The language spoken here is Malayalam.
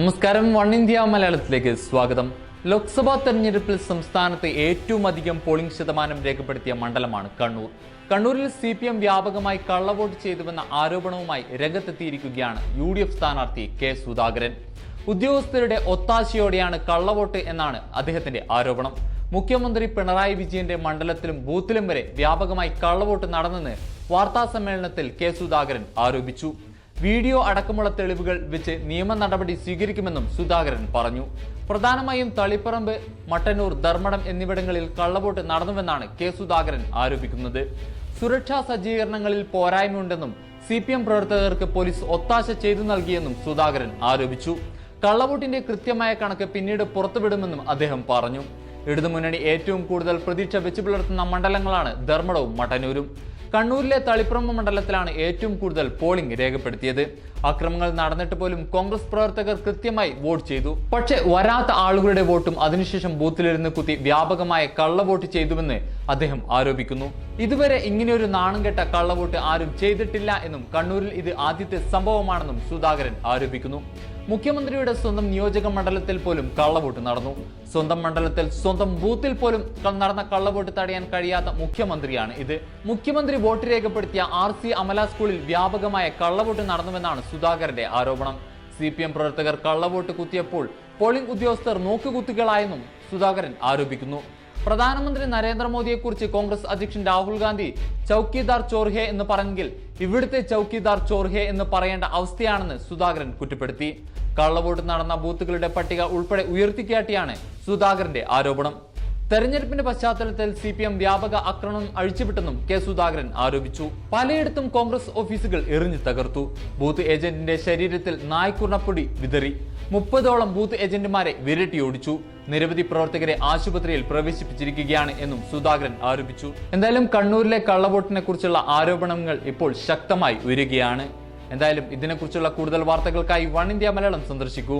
നമസ്കാരം വൺ ഇന്ത്യ മലയാളത്തിലേക്ക് സ്വാഗതം. ലോക്സഭാ തെരഞ്ഞെടുപ്പിൽ സംസ്ഥാനത്ത് ഏറ്റവും അധികം പോളിംഗ് ശതമാനം രേഖപ്പെടുത്തിയ മണ്ഡലമാണ് കണ്ണൂർ. കണ്ണൂരിൽ സി പി എം വ്യാപകമായി കള്ളവോട്ട് ചെയ്തുവെന്ന ആരോപണവുമായി രംഗത്തെത്തിയിരിക്കുകയാണ് യു ഡി എഫ് സ്ഥാനാർത്ഥി കെ സുധാകരൻ. ഉദ്യോഗസ്ഥരുടെ ഒത്താശയോടെയാണ് കള്ളവോട്ട് എന്നാണ് അദ്ദേഹത്തിന്റെ ആരോപണം. മുഖ്യമന്ത്രി പിണറായി വിജയന്റെ മണ്ഡലത്തിലും ബൂത്തിലും വരെ വ്യാപകമായി കള്ളവോട്ട് നടന്നെന്ന് വാർത്താ സമ്മേളനത്തിൽ കെ സുധാകരൻ ആരോപിച്ചു. വീഡിയോ അടക്കമുള്ള തെളിവുകൾ വെച്ച് നിയമ നടപടി സ്വീകരിക്കുമെന്നും സുധാകരൻ പറഞ്ഞു. പ്രധാനമായും തളിപ്പറമ്പ് മട്ടന്നൂർ ധർമ്മടം എന്നിവിടങ്ങളിൽ കള്ളവോട്ട് നടന്നുവെന്നാണ് കെ സുധാകരൻ ആരോപിക്കുന്നത്. സുരക്ഷാ സജ്ജീകരണങ്ങളിൽ പോരായ്മയുണ്ടെന്നും സി പി എം പ്രവർത്തകർക്ക് പോലീസ് ഒത്താശ ചെയ്തു നൽകിയെന്നും സുധാകരൻ ആരോപിച്ചു. കള്ളവോട്ടിന്റെ കൃത്യമായ കണക്ക് പിന്നീട് പുറത്തുവിടുമെന്നും അദ്ദേഹം പറഞ്ഞു. ഇടതുമുന്നണി ഏറ്റവും കൂടുതൽ പ്രതീക്ഷ വെച്ചു പുലർത്തുന്ന മണ്ഡലങ്ങളാണ് ധർമ്മടവും മട്ടന്നൂരും. കണ്ണൂരിലെ തളിപ്പറമ്പ് മണ്ഡലത്തിലാണ് ഏറ്റവും കൂടുതൽ പോളിംഗ് രേഖപ്പെടുത്തിയത്. അക്രമങ്ങൾ നടന്നിട്ട് പോലും കോൺഗ്രസ് പ്രവർത്തകർ കൃത്യമായി വോട്ട് ചെയ്തു. പക്ഷേ വരാത്ത ആളുകളുടെ വോട്ടും അതിനുശേഷം ബൂത്തിലിരുന്ന് കുത്തി വ്യാപകമായ കള്ളവോട്ട് ചെയ്തുവെന്ന് അദ്ദേഹം ആരോപിക്കുന്നു. ഇതുവരെ ഇങ്ങനെയൊരു നാണം കെട്ട കള്ളവോട്ട് ആരും ചെയ്തിട്ടില്ല എന്നും കണ്ണൂരിൽ ഇത് ആദ്യത്തെ സംഭവമാണെന്നും സുധാകരൻ ആരോപിക്കുന്നു. മുഖ്യമന്ത്രിയുടെ സ്വന്തം നിയോജക മണ്ഡലത്തിൽ പോലും കള്ളവോട്ട് നടന്നു. സ്വന്തം മണ്ഡലത്തിൽ സ്വന്തം ബൂത്തിൽ പോലും നടന്ന കള്ളവോട്ട് തടയാൻ കഴിയാത്ത മുഖ്യമന്ത്രിയാണ് ഇത്. മുഖ്യമന്ത്രി വോട്ട് രേഖപ്പെടുത്തിയ ആർ സി അമല സ്കൂളിൽ വ്യാപകമായ കള്ളവോട്ട് നടന്നുവെന്നാണ് സുധാകരന്റെ ആരോപണം. സി പി എം പ്രവർത്തകർ കള്ളവോട്ട് കുത്തിയപ്പോൾ പോളിംഗ് ഉദ്യോഗസ്ഥർ നോക്കുകുത്തികളായെന്നും സുധാകരൻ ആരോപിക്കുന്നു. പ്രധാനമന്ത്രി നരേന്ദ്രമോദിയെക്കുറിച്ച് കോൺഗ്രസ് അധ്യക്ഷൻ രാഹുൽ ഗാന്ധി ചൌക്കിദാർ ചോർഹെ എന്ന് പറഞ്ഞെങ്കിൽ ഇവിടുത്തെ ചൌക്കിദാർ ചോർഹെ എന്ന് പറയേണ്ട അവസ്ഥയാണെന്ന് സുധാകരൻ കുറ്റപ്പെടുത്തി. കള്ളവോട്ട് നടന്ന ബൂത്തുകളുടെ പട്ടിക ഉൾപ്പെടെ ഉയർത്തിക്കാട്ടിയാണ് സുധാകരന്റെ ആരോപണം. തെരഞ്ഞെടുപ്പിന്റെ പശ്ചാത്തലത്തിൽ സി പി എം വ്യാപക ആക്രമണം അഴിച്ചുവിട്ടെന്നും കെ സുധാകരൻ ആരോപിച്ചു. പലയിടത്തും കോൺഗ്രസ് ഓഫീസുകൾ എറിഞ്ഞു തകർത്തു. ബൂത്ത് ഏജന്റിന്റെ ശരീരത്തിൽ നായ്ക്കുർണപ്പൊടി വിതറി. മുപ്പതോളം ബൂത്ത് ഏജന്റുമാരെ വിരട്ടിയോടിച്ചു നിരവധി പ്രവർത്തകരെ ആശുപത്രിയിൽ പ്രവേശിപ്പിച്ചിരിക്കുകയാണ് എന്നും സുധാകരൻ ആരോപിച്ചു. എന്തായാലും കണ്ണൂരിലെ കള്ളവോട്ടിനെ കുറിച്ചുള്ള ആരോപണങ്ങൾ ഇപ്പോൾ ശക്തമായി ഉയരുകയാണ്. എന്തായാലും ഇതിനെക്കുറിച്ചുള്ള കൂടുതൽ വാർത്തകൾക്കായി വൺ ഇന്ത്യ മലയാളം സന്ദർശിക്കൂ.